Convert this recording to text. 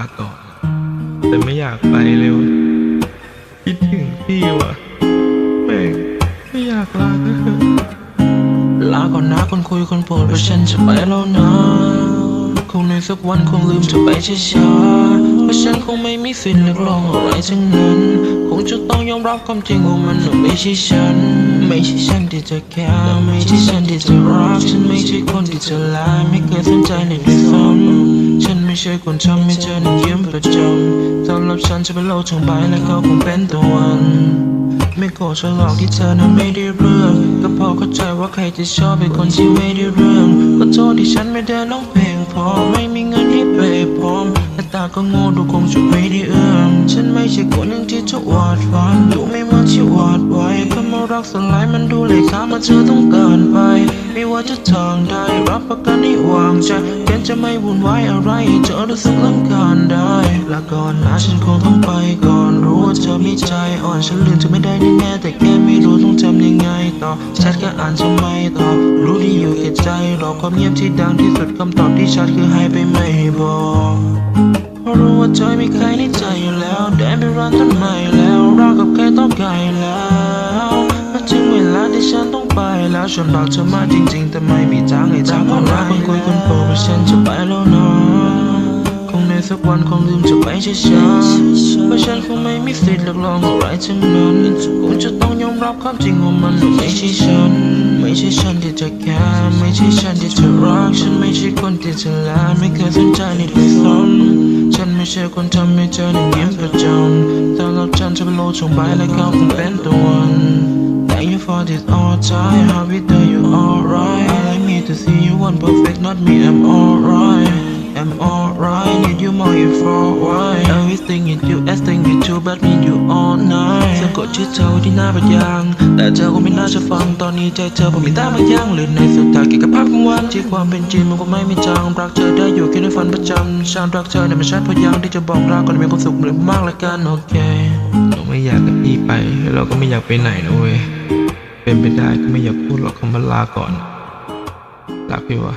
าก่อน แต่ไม่อยากไปเร็วคิดถึงพี่ว่ะแม่งไม่อยากลาก็คือลาก่อนนะคนคุยคนโปรดเพราะฉันจะไปแล้วนะคงในสักวันคงลืมเธอไปช้าๆเพราะฉันคงไม่มีสิทธิ์เรียกร้องอะไรทั้งนั้น คงจะต้องยอมรับความจริงว่ามันไม่ใช่ฉัน ไม่ใช่ฉันที่จะแค่ไม่ใช่ฉันที่จะรัก ฉันไม่ใช่คนที่จะลาไม่เคยสนใจในด้วยซ้ำฉัม ใช่คนทำให้เธอนั้นยิ้มประจำสำหรับฉันจะเป็นโลกทั้งใบและเขาคงเป็นตะวัน ไม่โกรธฉันหรอกที่เธอนั้นไม่ได้เรื่องก็พอเข้าใจว่าใครจะชอบเป็นคนที่ไม่ได้เรื่องก็โทษที่ฉันไม่ได้ร้องเพลงพอไม่มีเงินที่เปพร้อมแต่ตาก็โง่ดูคงจะไม่ ใช่คนหนึ่งที่จะวาดฝันดูไม่เหมือนที่วาดไว้คำว่ารักสลายมันดูเลยค่ามาเธอต้องการไป ไม่ว่าจะทางใดรับประกันให้วางใจแกจะไม่วุ่นวายอะไรเธอรู้สึกลำคาญได้ลาก่อนนะฉันคงต้องไปก่อนรู้ว่าเธอมีใจอ่อนฉันลืมเธอไม่ได้แน่แต่แค่ไม่รู้ต้องทำยังไงต่อแชทก็อ่านทำไมต่อรู้ที่อยู่แค่ใจรอความเงียบที่ดังที่สุดคำตอบที่ชัดคือให้ไปไม่บอก เพราะรู้ว่าเธอมีใครในใจอยู่แล้วแดนไปรันต้นไม้แล้วรักกับใครต้องไกลแล้วมาถึงเวลาที่ฉันต้องไปแล้วฉันรักเธอมากจริง ๆ แต่ไม่มีทางให้ทางคนรักคนคุยคนโปรดว่าฉันจะไปแล้วนะคงในสักวันคงลืมจะไปช้าๆเพราะฉันคงไม่มีสิทธิ์เรียกร้องอะไรทั้งนั้นคงจะต้องยอมรับความจริงว่ามันไม่ใช่ฉันไม่ใช่ฉันที่จะแค่ไม่ใช่ฉันที่จะรัก ฉันไม่ใช่คนที่จะลาไม่เคยสนใจในด้วยซ้ำ ฉันไม่ใช่คนทำให้เธอนั้นยิ้มประจำสำหรับฉันจะเป็นโลกช่องใบและเขาคงเป็นตัววัน Thank you for this all time Happy that you alright I like me to see you one perfect not me I'm alright I'm alright need you more you for why Everything in you everything with you but need you all night สะกดชื่อเธอไว้ที่หน้าบัดยาง แต่เธอคงไม่น่าจะฟังตอนนี้ใจเธอผมมีตาบางอย่างหรือในสุดท้ายเกี่ยวกับภาพของวันที่ความเป็นจริงมันก็ไม่มีจางรักเธอได้อยู่แค่ในฝันประจำฉันรักเธอเนี่ยมันชัดพอยังที่จะบอกรักก่อนมีความสุขเหมือมากละกันโอเคเราไม่อยากกับพี่ไปเราก็ไม่อยากไปไหนนะเว้ยเป็นไปได้ก็ไม่อยากพูดหรอกคำว่าลาก่อนรักพี่วะ